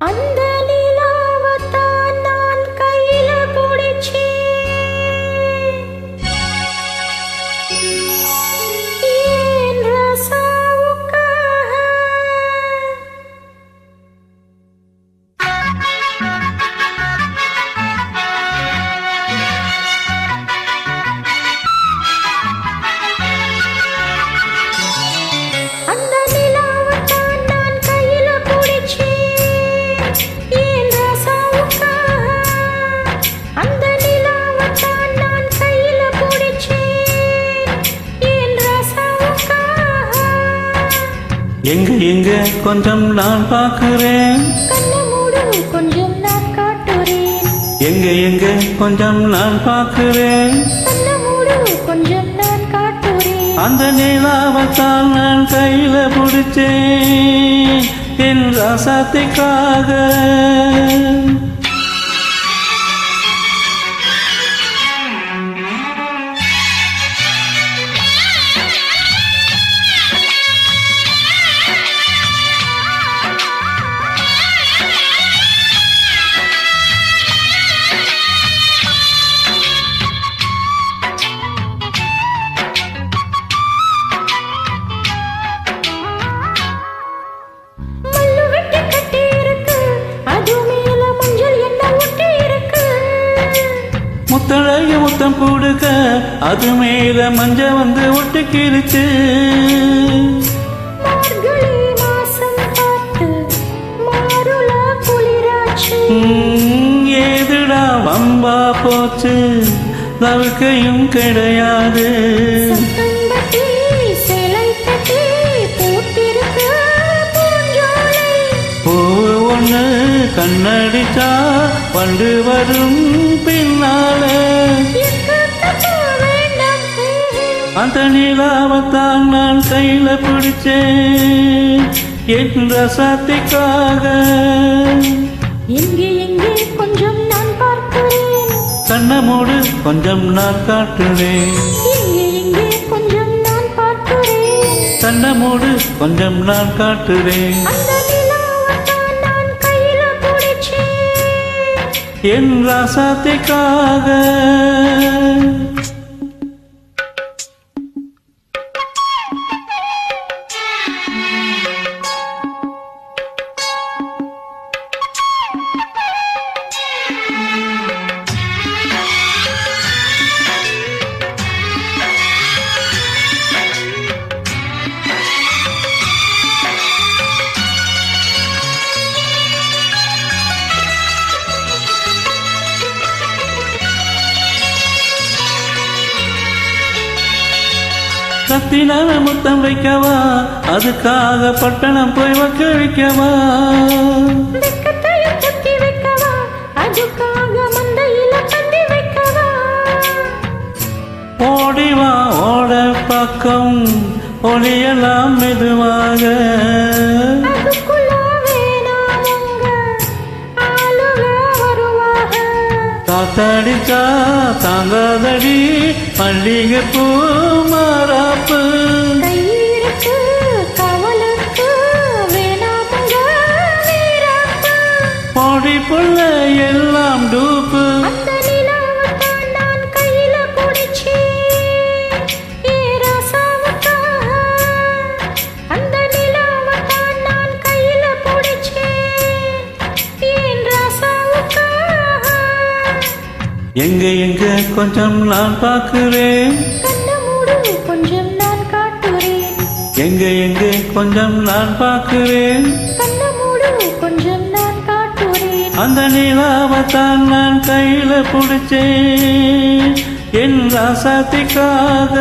அந்த எங்க எங்க? கொஞ்சம் நான் பார்க்கிறேன். கொஞ்சம் நான் காட்டுறேன். எங்க எங்க? கொஞ்சம் நான் பார்க்கிறேன். கொஞ்சம் நான் காட்டுறேன். அந்த நிலாவத்தால் நான் கையில பிடிச்சேன். என் ரசத்திற்காக முத்தழகு முத்தம் கொடுக்க அது மேல மஞ்ச வந்து ஒட்டிக்கிருச்சு ஏதுடா வம்பா போச்சு தவிர்க்கையும் கிடையாது. கண்ணடிச்சா வண்டு வரும் பின்னால. அந்த நிலாவத்தான் நான் கையில பிடிச்சேன். என் ரசத்திற்காக. எங்கே எங்கே கொஞ்சம் நான் பார்க்கிறேன். கண்ண மூடு கொஞ்சம் நான் பார்க்கிறேன். கண்ண மூடு கொஞ்சம் நான் காட்டுறேன் என் ரசத்திற்காக. கத்தினால முத்தம் வைக்கவா? அதுக்காக பட்டணம் போய் வக்க வைக்கவா? ஓடிவா ஓட பக்கம். ஒளியலாம் மெதுவாக. காத்தடிச்சா தாங்காதடி மல்லிகை பூ மாறாப்பு ஓடி புள்ள எல்லாம் டூப்பு. எங்க எங்க கொஞ்சம் நான் பார்க்கிறேன். கொஞ்சம் நான் காட்டுறேன். எங்க எங்க கொஞ்சம் நான் பார்க்கிறேன். கொஞ்சம் நான் காட்டுறேன். அந்த நிலாவத்தான் நான் கையில பிடிச்சேன். என் ராசாத்திக்காக.